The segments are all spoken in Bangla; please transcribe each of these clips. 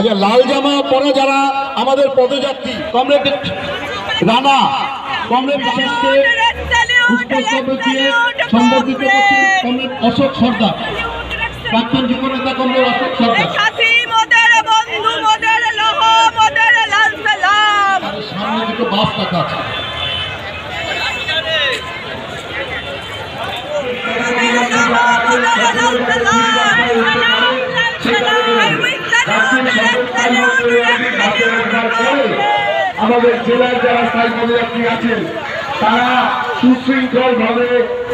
আচ্ছা লাল জামা পরা যারা আমাদের পদযাত্রী কমরেড রানা কমরেড বিশ্বাসকে পুষ্পস্তম্ভ দিয়ে সম্বর্ধিত করছেন কমরেড অশোক সর্দার প্রাক্তন যুবনেতা কমরেড অশোক সর্দার। সামনে দুটো বাস রাখা আছে। আমাদের জেলার যারা স্থায়ী পদযাত্রী আছেন তারা সুশৃঙ্খল ভাবে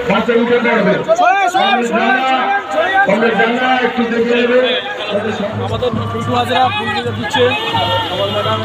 বাসে উঠে পড়বে জানা একটু দেখে নেবে। আমাদের হাজারা ফুল দিচ্ছে। আমার ম্যাডাম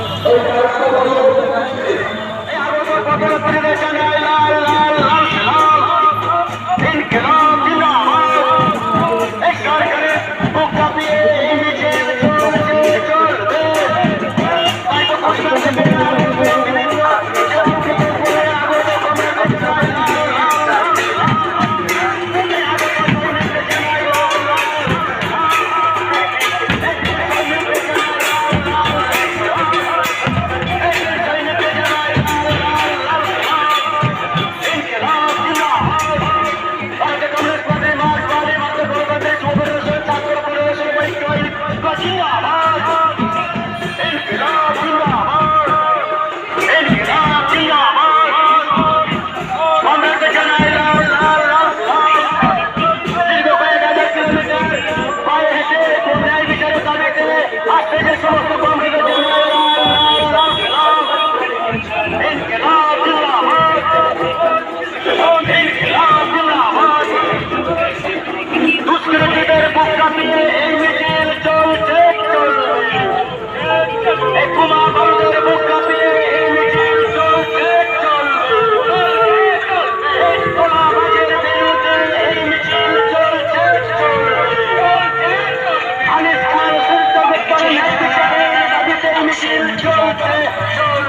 চলছে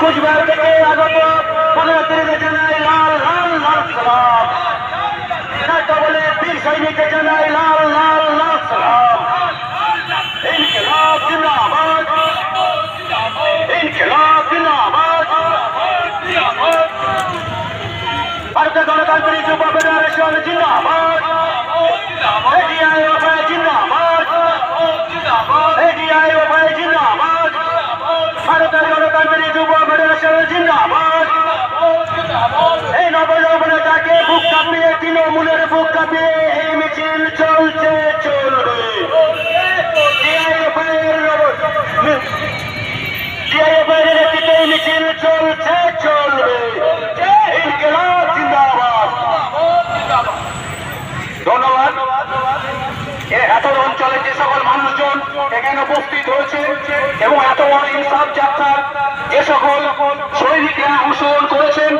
কুচবিহার থেকে আগত পদযাত্রীকে জানাই চলবে। ধন্যবাদ। এত অঞ্চলে যে সকল মানুষজন এখানে উপস্থিত হয়েছে এবং এত বড় ইনসাফ যাত্রার যে সকল সৈনিকরা অংশগ্রহণ করেছেন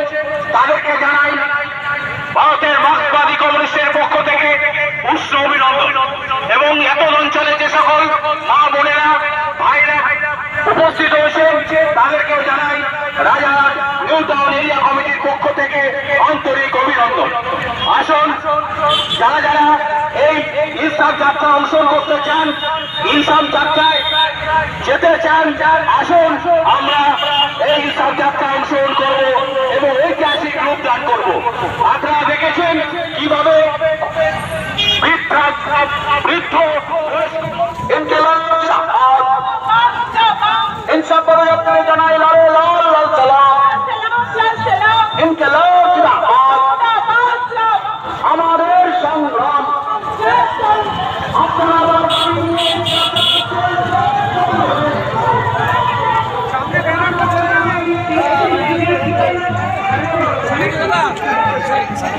যারা যারা এই ইনসাফ যাত্রা অংশগ্রহণ করতে চান, ইনসাফ যাত্রায় যেতে চান, আসুন, আমরা এই